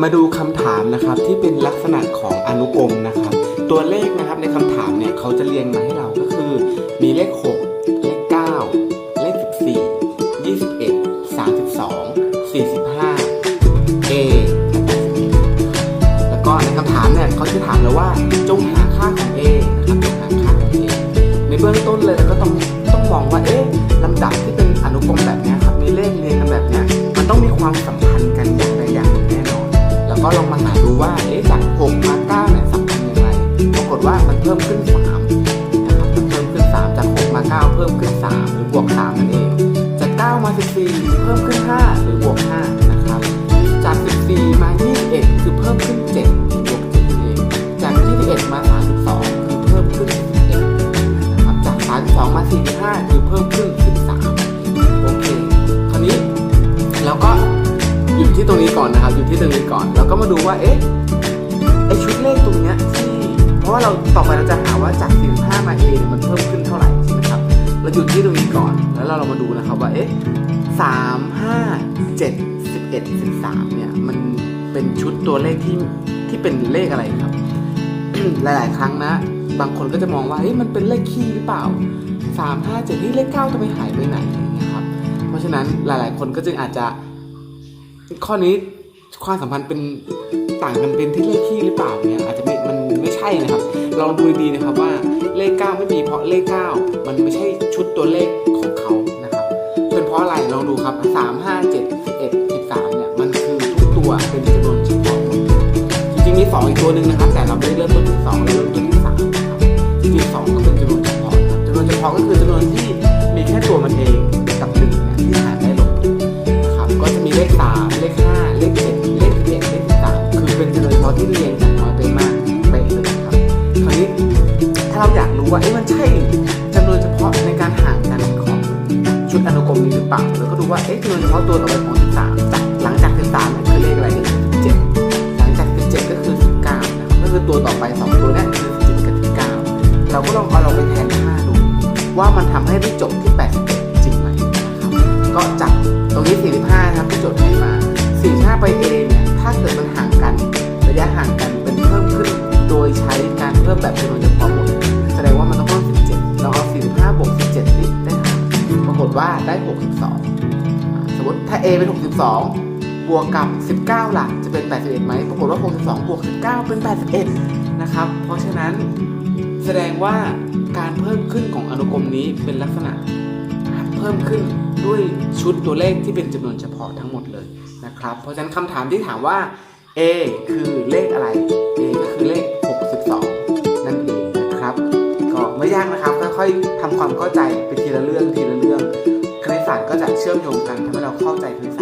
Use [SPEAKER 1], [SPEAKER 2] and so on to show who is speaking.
[SPEAKER 1] มาดูคำถามนะครับที่เป็นลักษณะของอนุกรมนะครับ ตัวเลขนะครับในคำถามเนี่ยเขาจะเรียงมาให้เราก็คือ มีเลข 6 ก็ลองมาหาดูว่า เอ๊ะจาก6มา9เนี่ยสำคัญอย่างไร ปรากฏว่ามันเพิ่มขึ้น3นะครับมันเพิ่มขึ้น 3 จาก 6 มา 9 เพิ่มขึ้น 3 หรือบวก 3 นั่นเอง จาก 9 มา 14 เพิ่มขึ้น 5 หรือบวก 5 นะครับ จาก 14 มา 21 คือเพิ่มขึ้น7หรือบวก7เอง จาก 21 มา ที่ตรงนี้ก่อนนะครับ อยู่ที่ตรงนี้ก่อน แล้วก็มาดูว่า เอ๊ะ ไอชุดเลขตรงเนี้ยที่ เพราะว่าเราต่อไปเราจะหาว่าจาก45มา A เนี่ยมันเพิ่มขึ้นเท่าไหร่ใช่ไหมครับ เราหยุดที่ตรงนี้ก่อน แล้วเราเรามาดูนะครับว่า เอ๊ะ3 5 7 11 13เอ็ดสิบสามเนี่ย มันเป็นชุดตัวเลขที่ ที่เป็นเลขอะไรครับ หลาย ๆ ครั้งนะ บางคนก็จะมองว่าเฮ้ยมันเป็นเลขคี่หรือเปล่า3 5 7นี่เลข9ทำไมหายไปไหนอย่างเงี้ยครับ เพราะฉะนั้นหลาย ๆ คนก็จึงอาจจะ ข้อนี้ความสัมพันธ์เป็นต่างกันเป็นที่เลขคี่หรือเปล่าเนี่ยอาจจะไม่มันไม่ใช่นะครับ ลองดูดีนะครับว่าเลข 9 ไม่มีเพราะเลข 9 มันไม่ใช่ชุดตัวเลขของเขานะครับ เป็นเพราะอะไรลองดูครับ 3 5 7 11 13เนี่ยมันคือทุกตัวเป็นจำนวนเฉพาะจริงๆมี2อีกตัวหนึ่งนะครับ แต่เราไม่ได้เริ่มต้นที่2เราเริ่มต้นที่3นะครับจริงๆ2ก็เป็นจำนวนเฉพาะจำนวนเฉพาะก็คือจำนวนที่ ว่าเอ๊ะมันใช่จำนวนเฉพาะในการห่างกันของชุดอนุกรมนี้หรือเปล่าเราก็ดูว่าเอ๊ะจำนวนเฉพาะตัวต่อไปของ13จากหลังจาก13เนี่ยคือเลขอะไรก็คือ17หลังจาก17ก็คือ19นะครับก็คือตัวต่อไป 2 ตัวเนี้คือ17กับ19เราก็ลองเอาเราไปแทนค่าดูว่ามันทำให้ได้จบที่ 81 จริงไหมนะครับก็จากตรงนี้ 45นะครับที่โจทย์ให้มา45ไป A เนี่ยถ้าเกิดมันห่างกันระยะห่างกันเป็นเพิ่มขึ้นโดยใช้การเพิ่มแบบจำนวน ฏว่าได้ 62 สมมติถ้า A เป็น 62 บวกกับ 19ล่ะจะเป็น 81 ไหม ปรากฏว่า 62 บวก 19 เป็น 81 นะครับ เพราะฉะนั้นแสดงว่าการเพิ่มขึ้นของอนุกรมนี้เป็นลักษณะเพิ่มขึ้นด้วยชุดตัวเลขที่เป็นจำนวนเฉพาะทั้งหมดเลยนะครับ เพราะฉะนั้นคำถามที่ถามว่า A คือเลขอะไร A ก็คือเลข ความเข้าใจไปทีละเรื่องทีละเรื่องคณิตศาสตร์ก็จะเชื่อมโยงกันทำให้เราเข้าใจคณิตศาสตร์